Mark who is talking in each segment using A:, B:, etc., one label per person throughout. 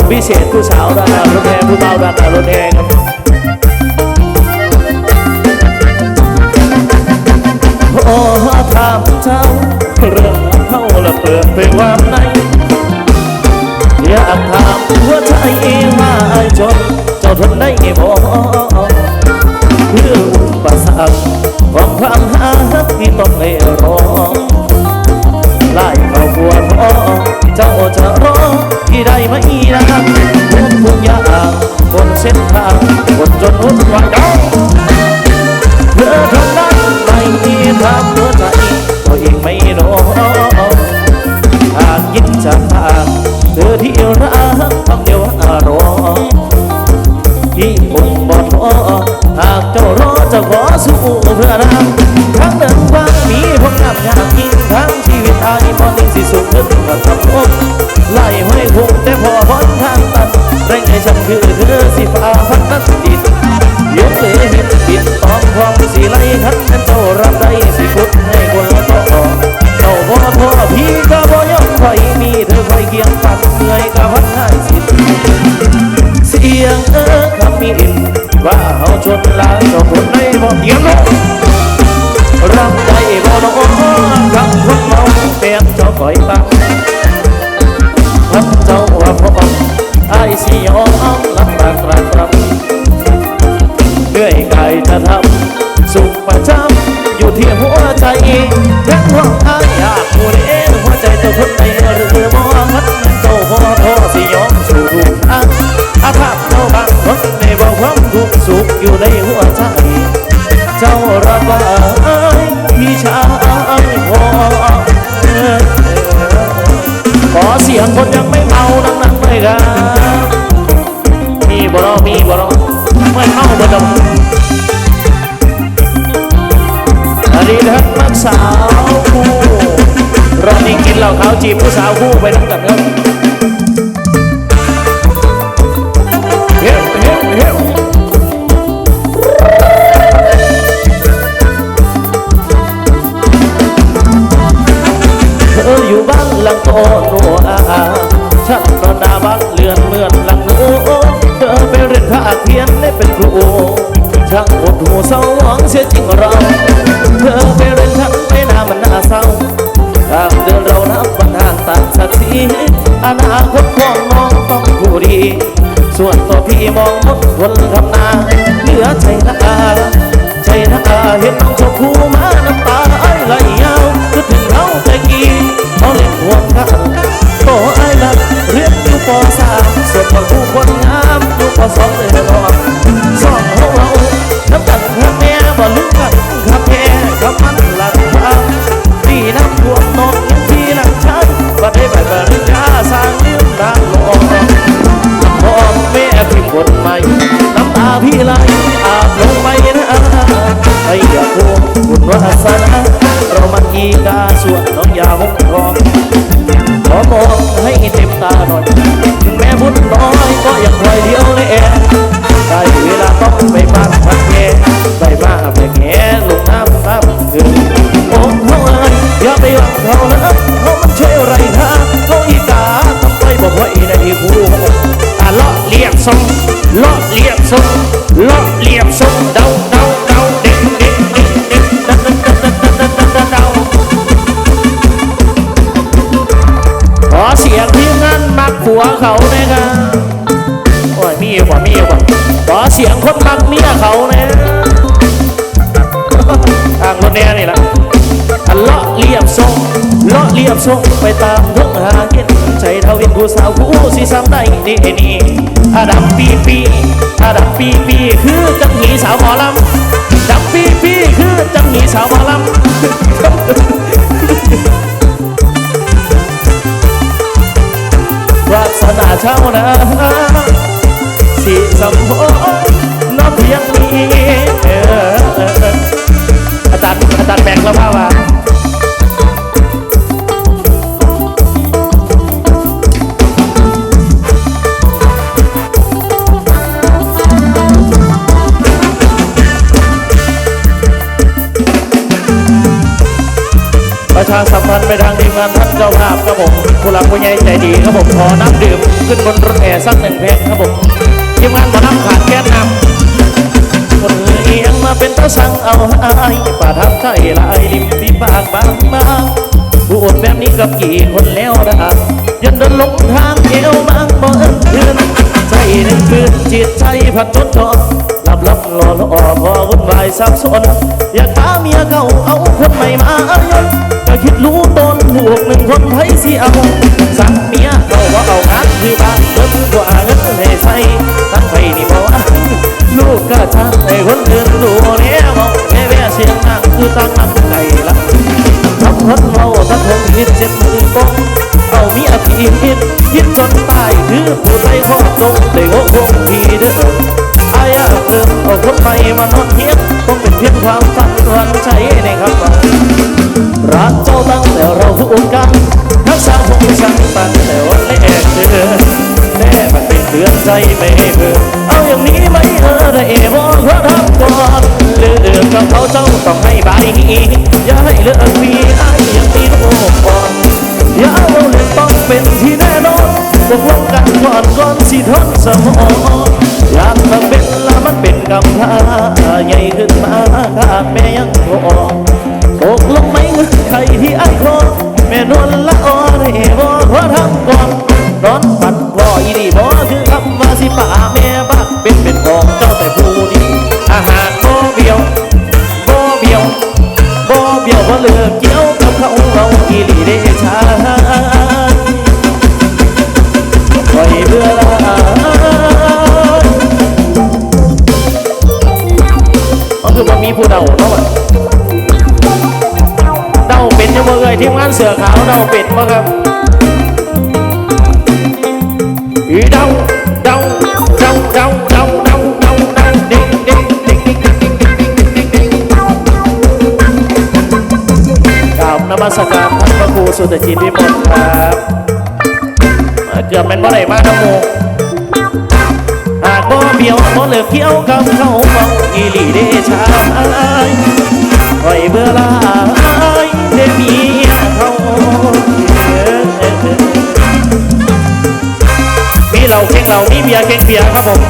A: มพิเศษผู้สาวราคารถแพงผู้เฒ่าราคารถแพงรับโอ้ถามเจ้าเรื่องเข้าละเปิดไปว่าไหนอยากถามหัวใจว่าไอ้จนเจ้าทนได้บ่เรื่องอุปสรรความความหาที่ต้องให้รอไล่เขาปวดอ เจ้าจะรอที่ได้มาอีนะทุกทุกอย่างบนเส้นทางบนจนหุ่นวันเก่าเธอทำนั้นไม่มีทางเมื่อไหร่ตัวเองไม่รู้ 40 mil cosa ลาะเลียบทรงลาะเลียบทรงลาะเลียบทรงเดาเดาเดาเด็กเด็กเด็กเด็กเดาเดาขอเสียงที่งันมักผัวเขาเลยครับโอ้ยมีกว่ามีกว่าขอเสียงคนมักเมียเขาเนี่ยทางรถแน่นี่แหละลาะเลียบทรง เลาะเลียบส่งไปตามทุ่งหาเก็นใจเทวินกูสาวผู้สีซ้ำได้เดนี่ถ้าดับปีปีถ้าดับปีปีคือจังหนีสาวหมอลำดับปีปีคือจังหนีสาวหมอลำวาสนาเช่านะ ผู้ใหญ่ใจดีครับผมขอน้ำดื่มขึ้นบนรถแห่สักหนึ่งแพ็คครับผมทีมงานขอน้ำขาดแก้น้ำคนเอียงมาเป็นตาสังเอาไอ้ป่าทับใจลายริมปีปากบางมาผู้อดแบบนี้กับกี่คนแล้วนะยันเดินลงทางเอวบางบ่เอิ้นเดือนใจหนึ่งคืนจิตใจผัดจดจอหลับหลับรอรอพอวุ่นวายสับสนอยากพาเมียเก่าเอาคนใหม่มายนก็คิดรู้ตนลูกหนึ่งคนไทยสิเอา ตั้งนั่งไก่ละทำคนเมาทั้งคงคิดเจ็บมือปองเอามียพี่คิดคิดจนตายคือผู้ใจข้อตรงได้งกงทีเด้ออายาเริ่มเอาคนใหม่มานอนเทียบคงเป็นเพียงความฝันวันใจในครับว่ารักเจ้าตั้งแต่เราคู่กันทักษะคงสั่งตั้งแต่วันแรกเจอแน่มันเป็นเตือนใจไม่เบื่อเอาอย่างนี้ไหม อย่าให้เลือกพี่ไอ้ยังมีโลกก่อนอย่าเอาเรื่องต้องเป็นที่แน่นอนตกลงกันก่อนก่อนสิทนสมองอยากทำเป็นละมันเป็นกำพร้าใหญ่ขึ้นมาขาดแม่ยังพอตกลงไหมเงินใครที่ไอ้คอแม่นวลละอ่อนให้บอกว่าทำก่อนนอนปัดกออีนี่บอกคือคำว่าสิป่า เลือกเกี่ยวกับเขาเราอีหลีเดชาคอยเบื่อลายมันคือมันมีผู้เดาเนาะเดาเป็นยังบ่เอ่ยทีมงานเสือขาวเดาเป็นบ่ครับอีเดาเดาเดาเดาเดา มัสการท่านพระครูสุตจิตวิมลครับเอ่อเกือบเป็นบ่ได้มาน้ำโมหากบ่เบี้ยวบ่เลิกเกี่ยวกับเขาเมาอีหลีเดชา
B: ยคอยเบื่อลายเดมีเขามีเราเก่งเรามีเบียร์เก่งเบียร์ครับผม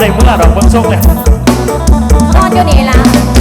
B: đây cũng là đồng vân xuân nè con chưa này là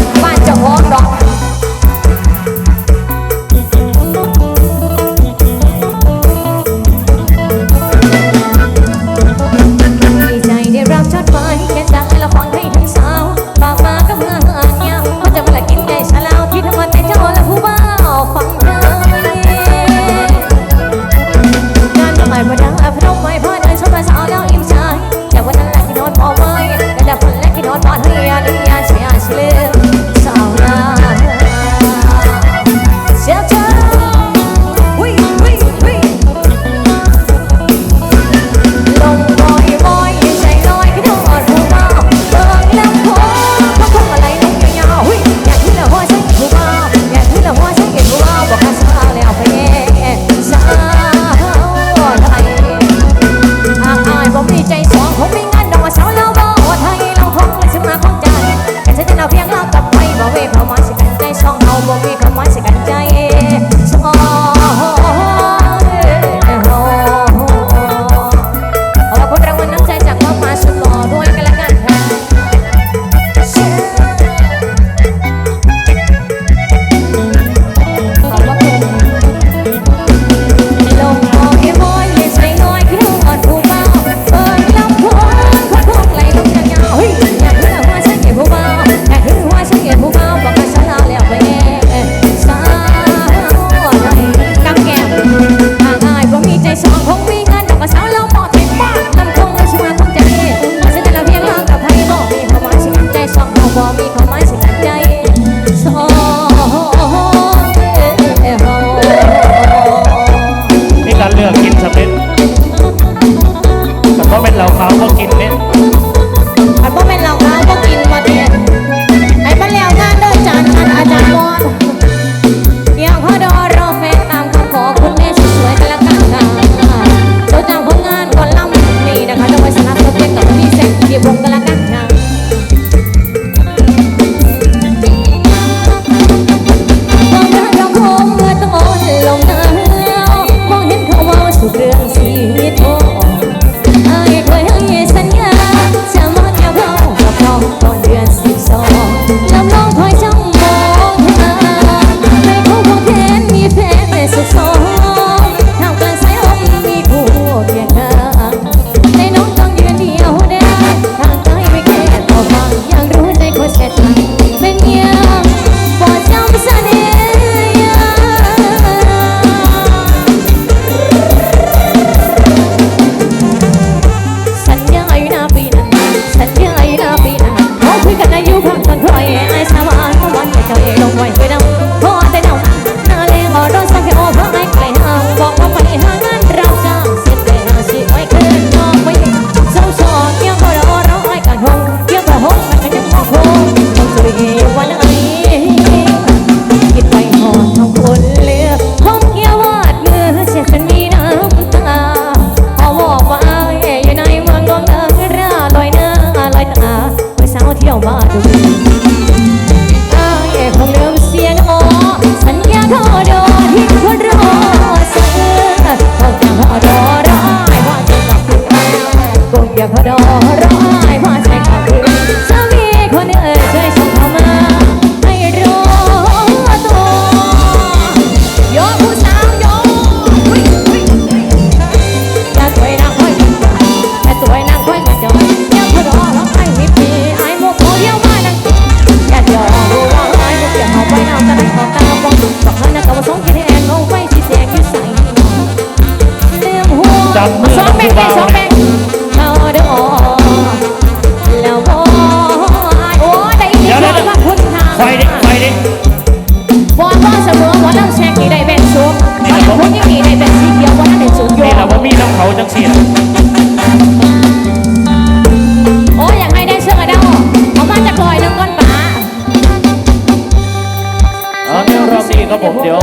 B: ครั
A: บผมเดี๋ยว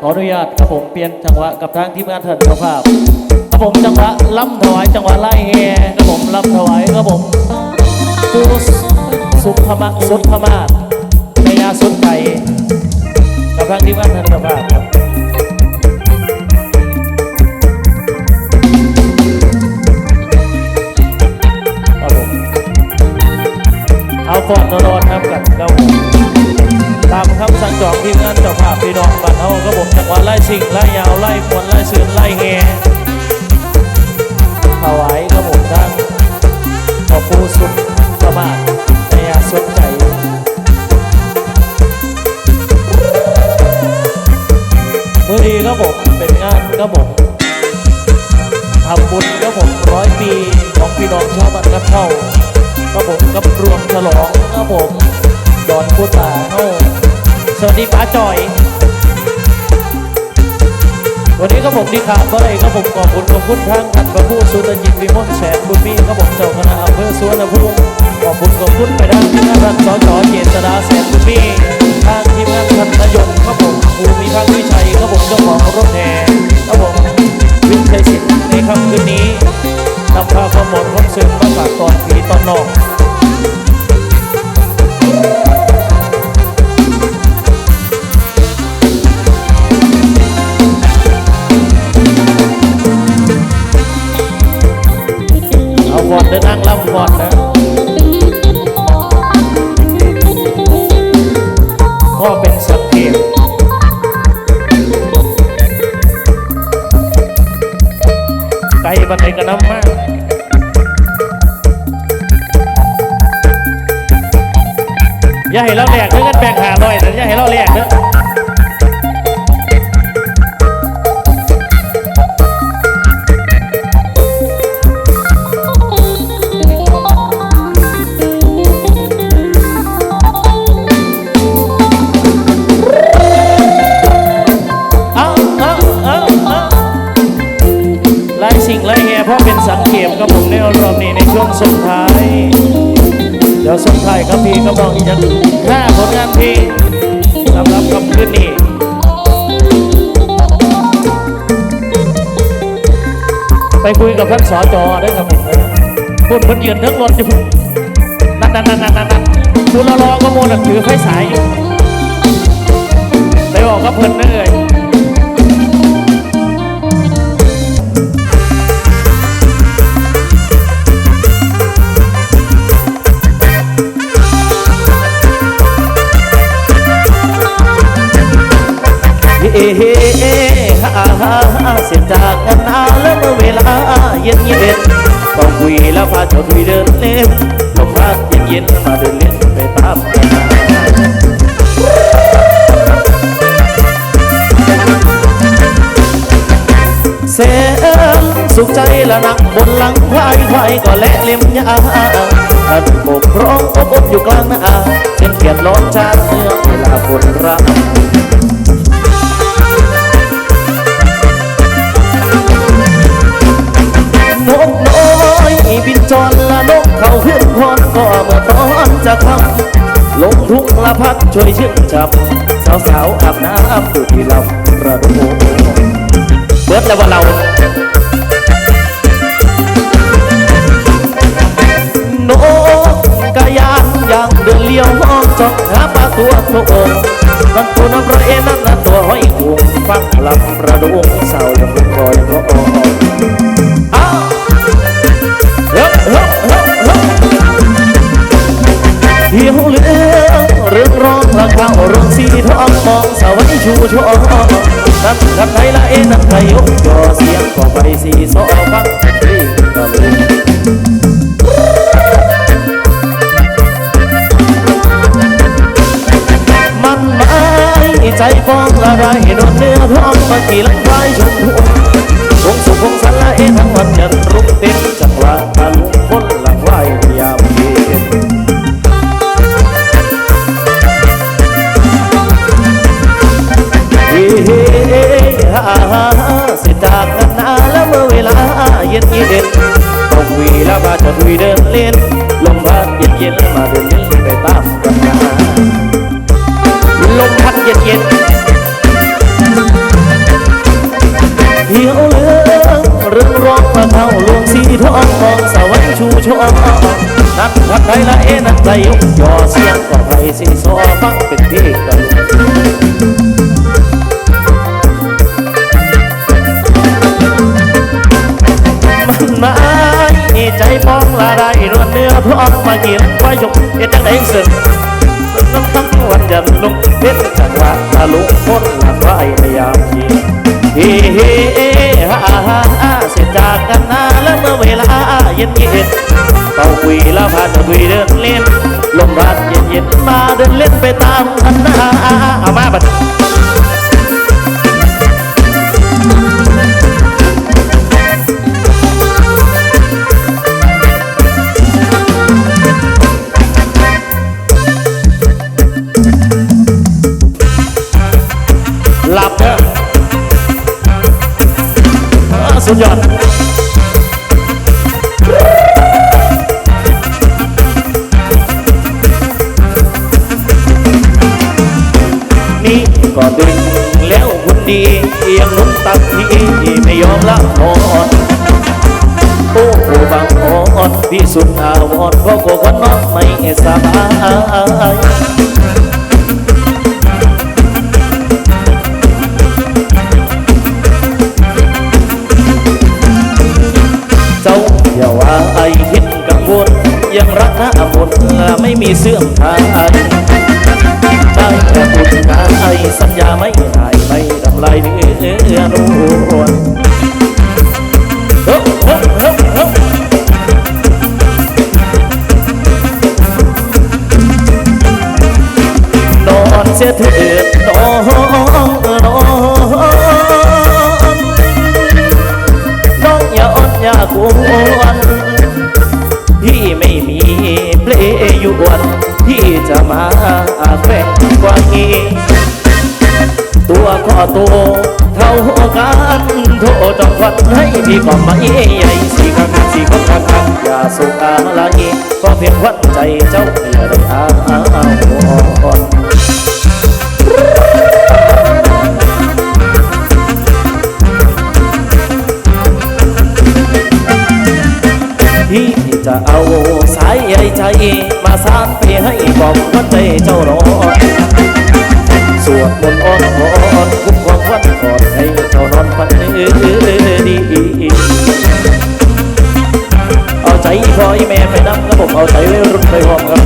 A: ขออนุญาตครับผมเปลี่ยนจังหวะกับทางทีมงานเถิดเจ้าภาพครับผมจังหวะล่ำถวายจังหวะไล่แฮครับผมล่ำถวายครับผมดูสุพมาสุพมาศนยาสุดไก่กับทางทีมงานเถิดเจ้าภาพครับผมเอาฟอนดนอนครับกันครับ ตามคำสั่งจองทีมงานเจ้าภาพพี่น้องบ้านเฮาครับผมจังหวะไล่ชิงไล่ยาวไล่มวนไล่เสือนไล่แห่ถวายครับผมทั้งขอผู้สุขสมาธิในอาสนใจมือดีครับผมเป็นงานครับผมทำบุญครับผมร้อยปีของพี่น้องชาวบ้านกระเท่าครับผมกับรวมฉลองครับผมดอนพุตาเฮ้า สวัสดีป้าจอย วันนี้ก็ผมที่ขาดก็เลยครับผมขอบคุณขอบคุณทางท่านพระผู้สุตยินวิมลแสนบุญมีครับผมเจ้าคณะอำเภอสวนภูมิขอบคุณขอบคุณไปทางที่ท่านสจเจษดาแสนบุญมีทางทีมงานท่านนายกครับผมภูมิพักวิชัยครับผมเจ้าของรถแห่ครับผมวิชัยศิลป์ในค่ำคืนนี้นำพาความหมดความซึ้งมาฝากตอนผีตอนนอก เอาฟอนเดินนั่งลำบอนนะ งส่งท้าย เดี๋ยวส่งท้ายครับพี่ก็บอกอีกจะห้าผลงานเพลงสำหรับคำคืนนี้ไปคุยกับท่านสอจอได้ครับพูดมันยืนทั้งรถอยู่นั่นนั่นนั่นนั่นนั่นดูรอรอก็โมนถือไฟสายไปบอกกับเพิ่นนั่นเลย เฮ้เฮ้เฮ้ฮ่าฮ่าฮ่าเสียจากกันนานแล้วเมื่อเวลาเย็นเย็นต้องคุยแล้วพาเจ้าคุยเดินเล่นลมพัดเย็นเย็นมาเดินเล่นไปตามกันเสียงสุขใจละนักบนหลังควายควายก็และเล่มยาท่านปกครองอบอบอยู่กลางนาเป็นเกียรติล้อมชาติเมื่อเวลาคนรัก บินจรละนกเขาขึ้นพรก็เมื่อตอนจะคำลงทุ่งละพัดช่วยชื่นจับสาวสาวอาบน้ำดูที่ลำประดูเบิดแล้วว่าเรานกกะยานย่างเดินเลี้ยวมองจ้องหาปลาตัวโตนั่นตัวน้ำระเอนั่นน่ะตัวห้อยหวงฟังลำประดูสาวยังคงคอยรอ ร้องพลังเรื่องสีทองมองสาวชูชอนั่นกันไทยละเอ็นั่นไทยยกยอเสียงก็ไปสีสองฟังเพลงตะลุงมันไม้ใจฟองละไรโดนเนื้อพร้อมมากี่ลังไฟชมพู ใจใจมองละได้นวลเนื้อพร้อมมาเกี่ยวไว้ยกเอ็ดจังไหนสึกน้ำทั้งวันยันลุงเด็ดจังหวะตะลุกพ้นหลังไรในยามเย็นเฮ้เฮ้ฮ่าฮ่าฮ่าเสร็จจากกันนาแล้วเมื่อเวลาเย็นเย็นเราคุยแล้วพาจะคุยเดินเล่นลมพัดเย็นเย็นมาเดินเล่นไปตามคันนาเอามาบัด สุดยอดนี่ก็ดึงแล้วคุณดียังนุ่มตักที่ไม่ยอมละอ่อนโอ้โหบางอ่อนที่สุดอาวรณ์เพราะกคนนอนไม่สบาย ไม่มีเสื่อมทางได้แต่พูดกายสัญญาไม่หายไม่ทำลายเนื้อน วันให้พี่ก็ไม่ใหญ่สีข้างสีข้างข้างอย่าสุขอะไรก็เพียงวันใจเจ้าอย่าได้อ้าวอนพี่จะเอาสายใยใจมาสานไปให้บอกว่าใจเจ้ารอสวดมนต์อ้อนว อนคุ้มครองวันก่อนให้เจ้านอนฝันดีเอาใจพ่อแม่ไปนำครับผมเอาใจไวัยรุ่นไปพร้อมครับ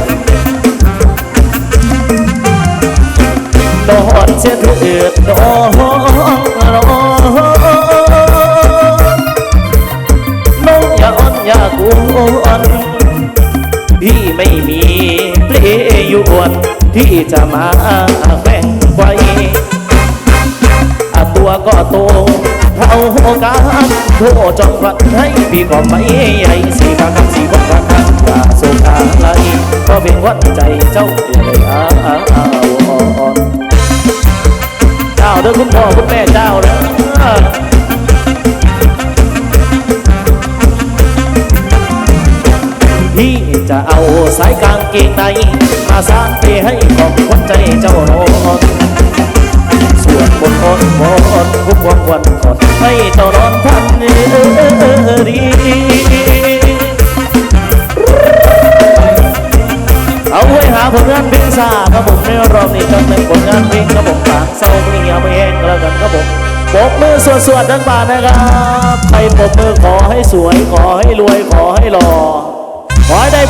A: นอนเสียเถิดนอนนน้องอย่าอ่อนอย่ากวนพี่ไม่มีเปลยวนที่จะมาแบ่งไว้อะตัว ก็โตเท่ากันโทษจองรักให้พี่ก็ไม่ใหญ่สีข้างสีบนข้างข้างอย่าสุขอะไรก็เป็นวันใจเจ้าอย่าได้อ้าวอ่อนเจ้าเด้อคุณพ่อคุณแม่เจ้าเด้อพี่จะเอาสายกางเกงในมาสานไปให้ของคนใจเจ้านอน ส่วนบนอ่อนบอนทุกวันวันก่อนให้เจ้านอนทันดีเอาไว้หาผลงานเพลงซาครับผมในรอบนี้ก็เป็นผลงานเพลงครับผมฝากเศร้าไม่เอาไปเองแล้วกันครับผมปรบมือสวดๆทั้งบานนะครับใครปรบมือขอให้สวยขอให้รวยขอให้หล่อขอให้ได้ผัว